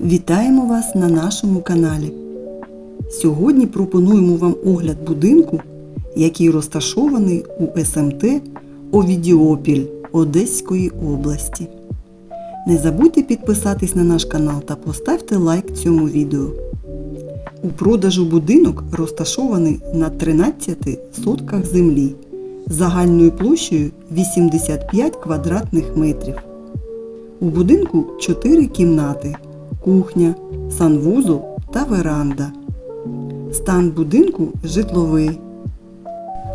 Вітаємо вас на нашому каналі. Сьогодні пропонуємо вам огляд будинку, який розташований у СМТ Овідіопіль Одеської області. Не забудьте підписатись на наш канал та поставте лайк цьому відео. У продажу будинок розташований на 13 сотках землі загальною площею 85 квадратних метрів. У будинку 4 кімнати, кухня, санвузол та веранда. Стан будинку житловий.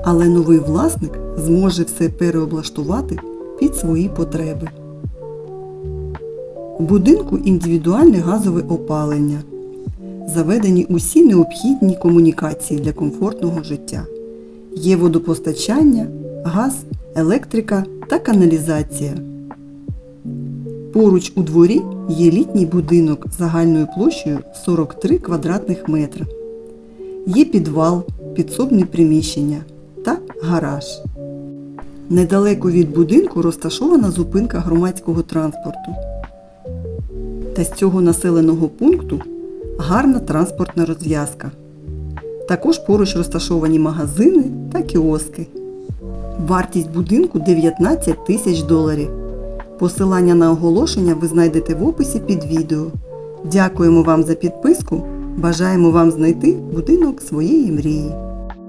Але новий власник зможе все переоблаштувати під свої потреби. У будинку індивідуальне газове опалення. Заведені усі необхідні комунікації для комфортного життя. Є водопостачання, газ, електрика та каналізація. Поруч у дворі є літній будинок загальною площею 43 квадратних метри. Є підвал, підсобне приміщення та гараж. Недалеко від будинку розташована зупинка громадського транспорту. Та з цього населеного пункту гарна транспортна розв'язка. Також поруч розташовані магазини та кіоски. Вартість будинку 19 тисяч доларів. Посилання на оголошення ви знайдете в описі під відео. Дякуємо вам за підписку. Бажаємо вам знайти будинок своєї мрії.